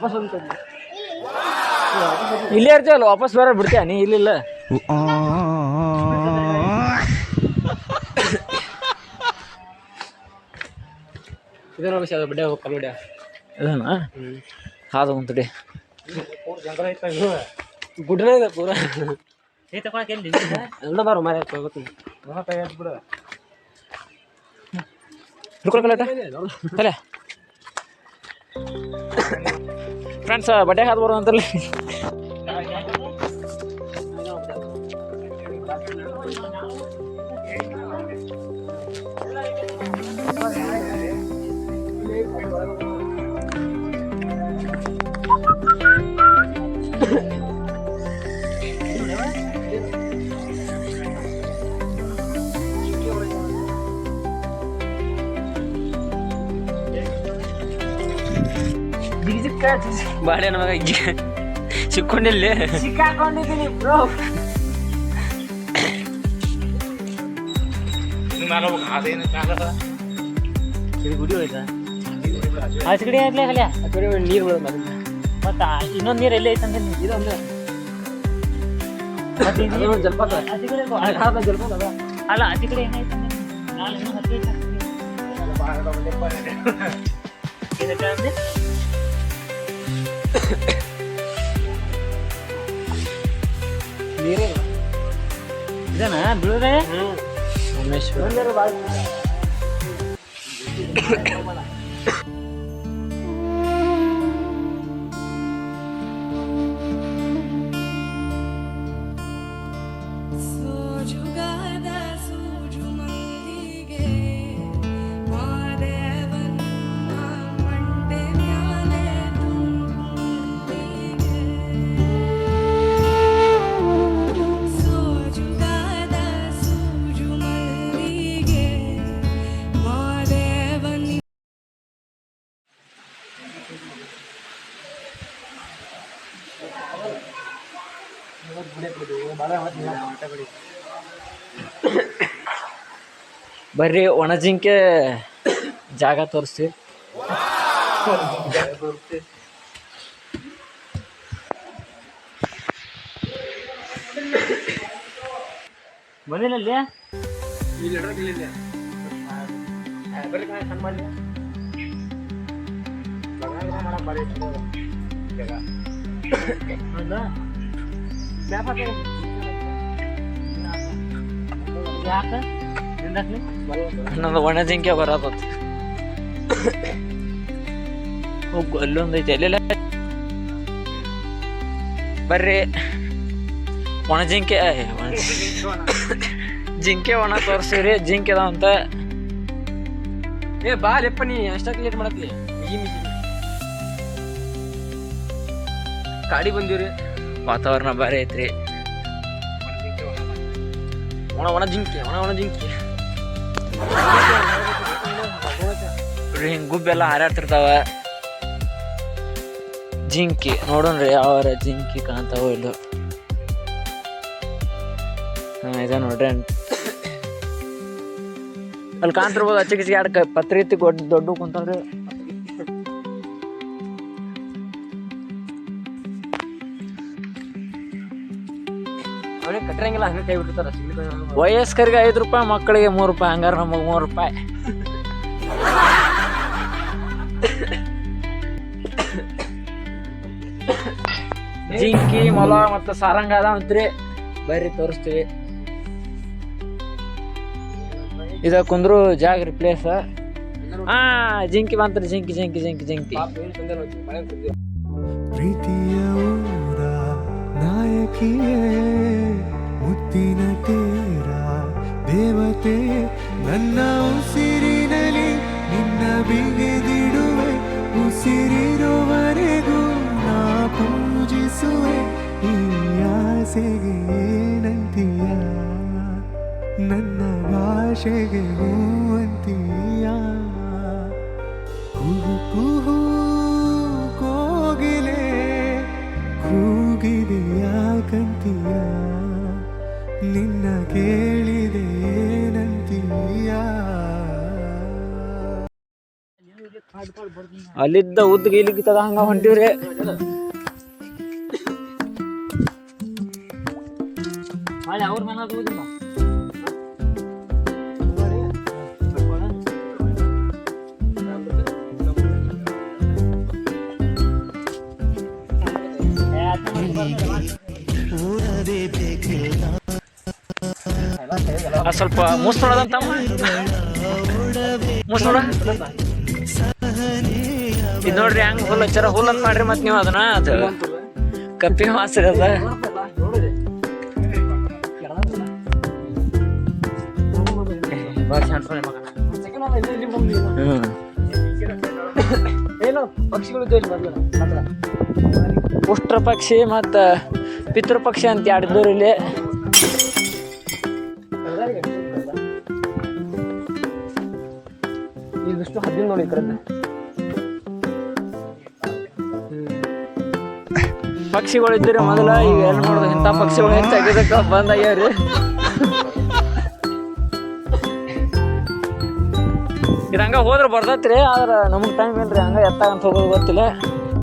ವಾಪಸ್ ಹೋಗ್ತದೆ ಇಲ್ಲೇ ಇರ್ತೀವಲ್ಲ ವಾಪಸ್ ಬರೋ ಬಿಡ್ತೀಯ? ನೀ ಇಲ್ಲಿಲ್ಲ ಇದೇ ನೋಡಿ ಅದು ಬಿಡ್ಡೆ ಹೋಗಿ ಕಲ್ಬಿಡ್ಯ? ಇದನ್ನ? ಹಾದು ಕುಂತಡಿ ಗುಡ್ಡನೇ ಇದೆ ಪೂರ. ಎಲ್ಲ ಬಾರು ಮರ ಗೊತ್ತಿಲ್ಲ ಹಿಡ್ಕೊಳಕಲ್ಲ ತಲೆ. ಫ್ರೆಂಡ್ಸ್ ಬಟ್ಟೆ ಹಾದು ಬರೋ ಅಂತಲ್ಲಿ. ಬಾಳೆ ನಮಗ ಸಿಕ್ಕೊಂಡಿಲ್ಲ. ಸಿಕ್ಕಾಕೊಂಡಿದ್ದೀನಿ ಬ್ರೋ ಗುಡಿ ಹೋಯ್ತಾ? ಆಚೆ ಕಡೆ ಆಗ್ಲೇ ಕಲ್ಯ ಆ ಕಡೆ ನೀರು ಮತ್ತ ಇನ್ನೊಂದು ನೀರು ಎಲ್ಲೇ ಇದೊಂದು ಜಲಪಾತ. ಅಲ್ಲ ಆಚೆ ಕಡೆ ಏನಾಯ್ತು ನಾಳೆ ಇನ್ನೂ ಹತ್ತಿ ಇದಕ್ಕೆ ಇದನ್ನ ಬೀಳದೆ ಸೋಜುಗಾದ ಬರ್ರಿ ಒಣಜಿಂಕೆ ಜಾಗ ತೋರಿಸ್ತೀವಿ. ಬಂದಿನಲ್ಲಿ ಯಾಕೆ ನಂದು ಒಣಜಿಂಕೆ ಬರತ್ತ ಹೋಗು ಅಲ್ಲೊಂದು ಐತೆ. ಅಲ್ಲೆಲ್ಲ ಬರ್ರಿ. ಒಣ ಜಿಂಕೆ ಜಿಂಕೆ ಒಣ ತೋರಿಸಿರಿ ಜಿಂಕೆ ಅದಾವ ಅಂತ. ಏ ಬಾ ಲೆಪ್ಪ ನೀ. ಅಷ್ಟಕ್ಕೆ ಲೇಟ್ ಮಾಡತ್ತಿ. ಗಾಡಿ ಬಂದಿವ್ರಿ. ವಾತಾವರಣ ಭಾರಿ ಐತ್ರಿ. ಒಣ ಒಣ ಜಿಂಕೆ, ಒಣ ಒಣ ಜಿಂಕೆ. ಹಿಂಗ್ ಗುಬ್ಬೆಲ್ಲ ಹಾರಾಡ್ತಿರ್ತಾವ. ಜಿಂಕಿ ನೋಡೋಣ್ರಿ ಯಾವ ಜಿಂಕಿ ಕಾಣ್ತಾವ ಇಲ್ಲೋ. ಇದ ನೋಡ್ರಿ ಅಲ್ಲಿ ಕಾಣ್ತಿರ್ಬೋದು ಅಚ್ಚಿಗೆ ಎರಡು ಪತ್ರಿ ಎತ್ತಿ ದೊಡ್ಡ ದೊಡ್ಡ ಕುಂತಾವ್ರಿ ಅವನಿಗೆ ಕಟ್ಟಿರಂಗಿಲ್ಲ ಹಂಗೆ ಕೈ ಬಿಟ್ಟಿರ್ತಾರೆ ವಯಸ್ಕರಿಗೆ ಐದು ರೂಪಾಯಿ, ಮಕ್ಕಳಿಗೆ ಮೂರು ರೂಪಾಯಿ, ಹಂಗಾರ ನಮಗೆ ಮೂರು ರೂಪಾಯಿ. ಜಿಂಕಿ, ಮೊಲ ಮತ್ತು ಸಾರಂಗ ಅದಾವಂತ್ರಿ ಬರ್ರಿ, ತೋರಿಸ್ತೀವಿ. ಇದ ಕುಂದ್ರು ಜಾಗ ರೀ ಆ ಹಾ, ಜಿಂಕಿ ಬಂತ್ರಿ, ಜಿಂಕಿ ಜಿಂಕಿ ಜಿಂಕಿ ಜಿಂಕಿ. ಪ್ರೀತಿಯ ನಾಯಕಿಯೇ. ಮುತ್ತಿನ ತೇರ, ದೇವತೆ, ನನ್ನ ಉಸಿರಿನಲಿ ನಿನ್ನ ಬಿಗಿದಿಡುವೆ ಉಸಿರಿರುವವರೆಗೂ ನಾ ಪೂಜಿಸುವೆ, ಈ ಆಸೆಗೆ ಏನಂತೀಯ ನನ್ನ ಭಾಷೆಗೆ ಹೂವಂತೀಯ ನಿನ್ನ ಕೇಳಿದೆ ಏನಂತೀಯ? ಅಲ್ಲಿದ್ದ ಉದ್ದ ಇಲ್ಲಿಗಿತ್ತದ ಹಂಗ ಹೊಂಟಿವ್ರಿ. ಅವ್ರ ಮನೆ ಸ್ವಲ್ಪ ಮೂಸ್ ನೋಡೋದಂತ ಮೂಸ್ ನೋಡ ಇದು ನೋಡ್ರಿ ಹಂಗ ಹುಲ್ ಹಚ್ಚಾರ ಹುಲ್ ಅಂತ ಮಾಡ್ರಿ ಮತ್ ನೀವು ಅದನ್ನ. ಅದು ಕಪ್ಪಿ ಮಾಸ್ರಿ ಅದ. ಉಷ್ಟ್ರ ಪಕ್ಷಿ ಮತ್ತ ಪಿತೃ ಪಕ್ಷಿ ಅಂತ ಎರಡು ಇಲ್ಲಿ. ಇದಿಷ್ಟು ನೋಡಿ ಪಕ್ಷಿಗಳು ಮೊದಲ ಈಗ ಎಲ್ಲ ನೋಡುದು ಇಂಥ ಪಕ್ಷಿಗಳು ಹೆಚ್ಚಾಗಿದ್ದಕ್ಕ ಬಂದಾಗ್ಯಾವ್ರಿ ಇದು ಹಂಗ ಹೋದ್ರೆ ಬರ್ತೈತ್ರಿ ಆದ್ರೆ ನಮಗೆ ಟೈಮ್ ಇಲ್ರಿ ಹಂಗ ಎತ್ತಾಗಂತ ಹೋಗೋದು ಗೊತ್ತಿಲ್ಲ